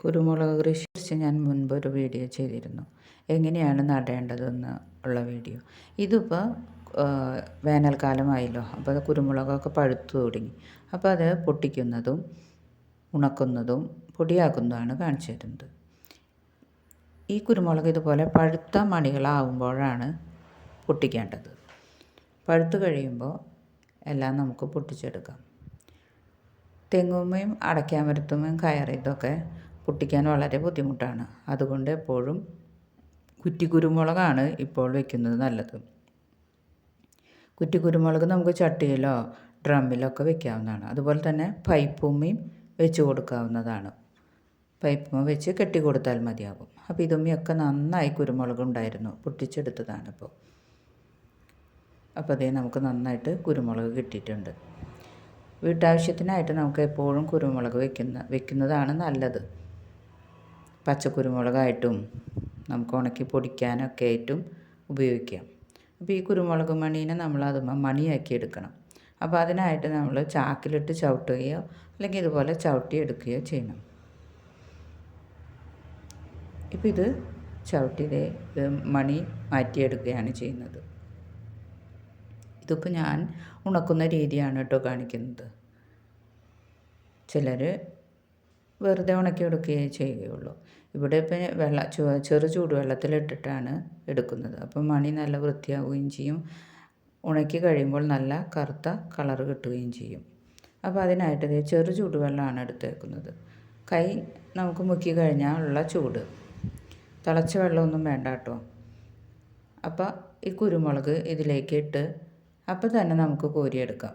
കുരുമുളക് കൃഷി കുറിച്ച് ഞാൻ മുൻപ് ഒരു വീഡിയോ ചെയ്തിരുന്നു. എങ്ങനെയാണ് നടേണ്ടതെന്ന് ഉള്ള വീഡിയോ. ഇതിപ്പോൾ വേനൽക്കാലമായല്ലോ. അപ്പോൾ അത് കുരുമുളകൊക്കെ പഴുത്തു തുടങ്ങി. അപ്പോൾ അത് പൊട്ടിക്കുന്നതും ഉണക്കുന്നതും പൊടിയാക്കുന്നതുമാണ് കാണിച്ചു തരുന്നത്. ഈ കുരുമുളക് ഇതുപോലെ പഴുത്ത മണികളാവുമ്പോഴാണ് പൊട്ടിക്കേണ്ടത്. പഴുത്തു കഴിയുമ്പോൾ എല്ലാം നമുക്ക് പൊട്ടിച്ചെടുക്കാം. തെങ്ങുമ്മയും അടയ്ക്കാമരത്തുമ്മയും കയറി ഇതൊക്കെ പൊട്ടിക്കാൻ വളരെ ബുദ്ധിമുട്ടാണ്. അതുകൊണ്ട് എപ്പോഴും കുറ്റി കുരുമുളകാണ് ഇപ്പോൾ വെക്കുന്നത് നല്ലത്. കുറ്റി കുരുമുളക് നമുക്ക് ചട്ടിയിലോ ഡ്രമ്മിലൊക്കെ വെക്കാവുന്നതാണ്. അതുപോലെ തന്നെ പൈപ്പുമ്മയും വെച്ച് കൊടുക്കാവുന്നതാണ്. പൈപ്പുമ്മ വെച്ച് കെട്ടി കൊടുത്താൽ മതിയാകും അപ്പോൾ ഇതുമ്മയൊക്കെ നന്നായി കുരുമുളക് ഉണ്ടായിരുന്നു. പൊട്ടിച്ചെടുത്തതാണ് ഇപ്പോൾ. അപ്പോൾ അതേ നമുക്ക് നന്നായിട്ട് കുരുമുളക് കിട്ടിയിട്ടുണ്ട്. വീട്ടാവശ്യത്തിനായിട്ട് നമുക്ക് എപ്പോഴും കുരുമുളക് വെക്കുന്ന വെക്കുന്നതാണ് നല്ലത്. പച്ചക്കുരുമുളകായിട്ടും നമുക്ക് ഉണക്കി പൊടിക്കാനൊക്കെ ആയിട്ടും ഉപയോഗിക്കാം. അപ്പോൾ ഈ കുരുമുളക് മണീനെ നമ്മൾ അതുമ്മ മണിയാക്കി എടുക്കണം. അപ്പോൾ അതിനായിട്ട് നമ്മൾ ചാക്കിലിട്ട് ചവിട്ടുകയോ അല്ലെങ്കിൽ ഇതുപോലെ ചവിട്ടി എടുക്കുകയോ ചെയ്യണം. ഇപ്പോൾ ഇത് ചവിട്ടി ഇത് മണി മാറ്റിയെടുക്കുകയാണ് ചെയ്യുന്നത്. ഇതിപ്പോൾ ഞാൻ ഉണക്കുന്ന രീതിയാണ് കേട്ടോ കാണിക്കുന്നത്. ചിലർ വെറുതെ ഉണക്കി എടുക്കുകയേ ചെയ്യുകയുള്ളൂ. ഇവിടെ ഇപ്പം വെള്ള ചെറു ചൂടുവെള്ളത്തിലിട്ടിട്ടാണ് എടുക്കുന്നത്. അപ്പം മണി നല്ല വൃത്തിയാവുകയും ചെയ്യും. ഉണക്കി കഴിയുമ്പോൾ നല്ല കറുത്ത കളർ കിട്ടുകയും ചെയ്യും. അപ്പോൾ അതിനായിട്ട് ഇത് ചെറു ചൂടുവെള്ളമാണ് എടുത്തേക്കുന്നത്. കൈ നമുക്ക് മുക്കി കഴിഞ്ഞാൽ ഉള്ള ചൂട്. തിളച്ച വെള്ളമൊന്നും വേണ്ട കേട്ടോ. അപ്പോൾ ഈ കുരുമുളക് ഇതിലേക്ക് ഇട്ട് അപ്പോൾ തന്നെ നമുക്ക് കോരിയെടുക്കാം.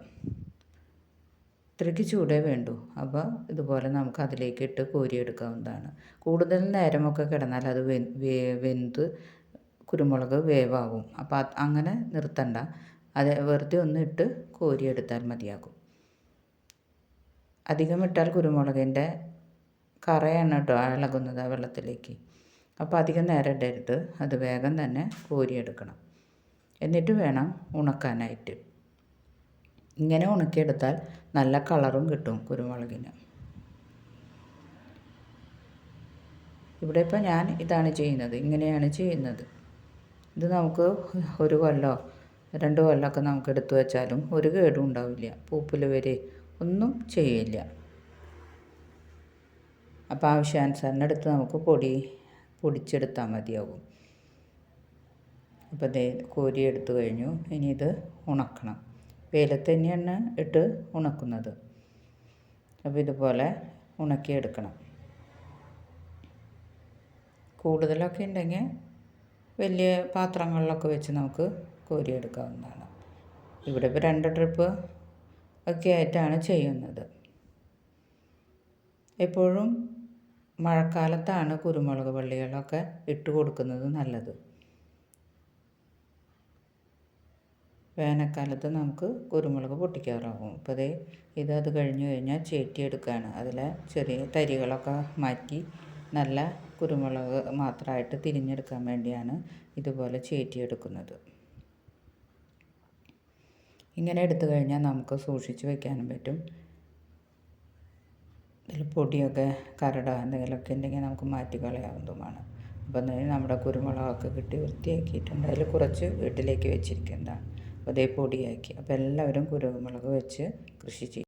ഇത്രയ്ക്ക് ചൂടേ വേണ്ടൂ. അപ്പോൾ ഇതുപോലെ നമുക്ക് അതിലേക്ക് ഇട്ട് കോരിയെടുക്കാവുന്നതാണ്. കൂടുതൽ നേരമൊക്കെ കിടന്നാൽ അത് വെന്ത് കുരുമുളക് വേവാകും അപ്പോൾ അങ്ങനെ നിർത്തണ്ട. അത് വെറുതെ ഒന്ന് ഇട്ട് കോരിയെടുത്താൽ മതിയാകും. അധികം ഇട്ടാൽ കുരുമുളകിന്റെ കറയാണ് കേട്ടോ ഇളകുന്നത് ആ വെള്ളത്തിലേക്ക്. അപ്പോൾ അധികം നേരം ഇടരുത്. അത് വേഗം തന്നെ കോരിയെടുക്കണം. എന്നിട്ട് വേണം ഉണക്കാനായിട്ട്. ഇങ്ങനെ ഉണക്കിയെടുത്താൽ നല്ല കളറും കിട്ടും കുരുമുളകിന്. ഇവിടെ ഇപ്പോൾ ഞാൻ ഇതാണ് ചെയ്യുന്നത് ഇങ്ങനെയാണ് ചെയ്യുന്നത്. ഇത് നമുക്ക് ഒരു കൊല്ലോ രണ്ട് കൊല്ലമൊക്കെ നമുക്ക് എടുത്തു വെച്ചാലും ഒരു കേടും ഉണ്ടാവില്ല പൂപ്പിൽ വരെ ഒന്നും ചെയ്യില്ല. അപ്പോൾ ആവശ്യാനുസരണം എടുത്ത് നമുക്ക് പൊടി പൊടിച്ചെടുത്താൽ മതിയാകും. അപ്പോൾ ദേ കോരി എടുത്തു കഴിഞ്ഞു ഇനി ഇത് ഉണക്കണം. വെയിലത്ത് തന്നെയാണ് ഇട്ട് ഉണക്കുന്നത്. അപ്പോൾ ഇതുപോലെ ഉണക്കിയെടുക്കണം. കൂടുതലൊക്കെ ഉണ്ടെങ്കിൽ വലിയ പാത്രങ്ങളിലൊക്കെ വെച്ച് നമുക്ക് കോരിയെടുക്കാവുന്നതാണ്. ഇവിടെ ഇപ്പോൾ രണ്ട് ട്രിപ്പ് ഒക്കെ ആയിട്ടാണ് ചെയ്യുന്നത്. എപ്പോഴും മഴക്കാലത്താണ് കുരുമുളക് വള്ളികളൊക്കെ ഇട്ട് കൊടുക്കുന്നത് നല്ലത്. വേനൽക്കാലത്ത് നമുക്ക് കുരുമുളക് പൊട്ടിക്കാറാകും ഇപ്പോൾ ദേ അത് കഴിഞ്ഞ് കഴിഞ്ഞാൽ ചേറ്റിയെടുക്കുകയാണ് അതിലെ ചെറിയ തരികളൊക്കെ മാറ്റി നല്ല കുരുമുളക് മാത്രമായിട്ട് തിരിഞ്ഞെടുക്കാൻ വേണ്ടിയാണ് ഇതുപോലെ ചേറ്റിയെടുക്കുന്നത് ഇങ്ങനെ എടുത്തു കഴിഞ്ഞാൽ നമുക്ക് സൂക്ഷിച്ച് വെക്കാനും പറ്റും. ഇതിൽ പൊടിയൊക്കെ കരട എന്തെങ്കിലുമൊക്കെ ഉണ്ടെങ്കിൽ നമുക്ക് മാറ്റി കളയാവുന്നതുമാണ്. അപ്പം നമ്മുടെ കുരുമുളകൊക്കെ കിട്ടി വൃത്തിയാക്കിയിട്ടുണ്ട്. അതിൽ കുറച്ച് വീട്ടിലേക്ക് വെച്ചിരിക്കുന്നതാണ്. അതേ പൊടിയാക്കി. അപ്പോൾ എല്ലാവരും കുരുമുളക് വെച്ച് കൃഷി ചെയ്യും